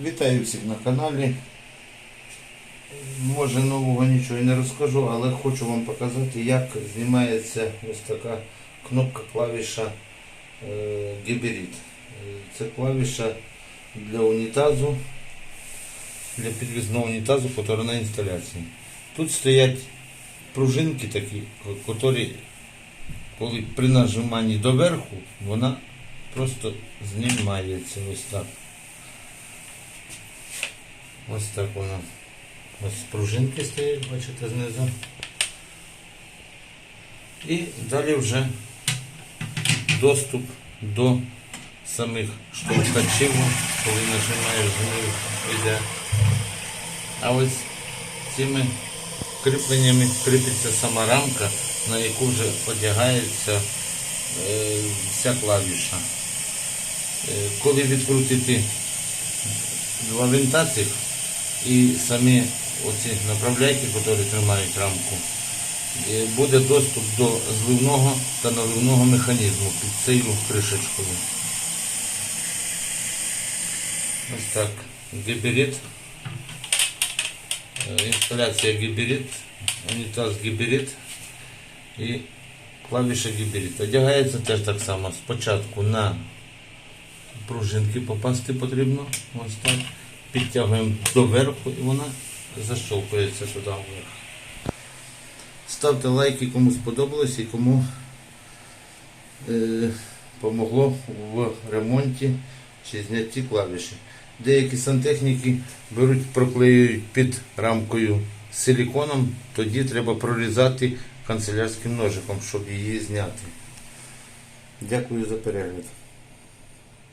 Вітаю всіх на каналі. Може нового нічого не розкажу, але хочу вам показати, як знімається ось така кнопка клавіша е, Гіберіт. Це клавіша для унітазу, для підвізного унітазу, на інсталяції. Тут стоять пружинки такі, які, коли при нажиманні доверху, вона просто знімається ось так. Ось так воно. Ось пружинки стоять, бачите, знизу. І далі вже доступ до самих штовхачів, коли нажимаєш знизу, йде. А ось цими кріпленнями кріпиться сама рамка, на яку вже одягається е, вся клавіша. Е, коли відкрутити два винта цих і самі оці направляйки, які тримають рамку, е, буде доступ до зливного та наливного механізму під цією кришечкою. Ось так. Гіберит. Е, Інсталяція гіберит, унітаз гіберит і клавіша гіберит. Одягається теж так само. Спочатку на пружинки попасти потрібно. Ось так. Підтягуємо доверху і вона защолкується туди вверх. Ставте лайки, кому сподобалось і кому е, в ремонті чи знятті клавіші. Деякі сантехніки беруть, проклеюють під рамкою силіконом, тоді треба прорізати канцелярським ножиком, щоб її зняти. Дякую за перегляд.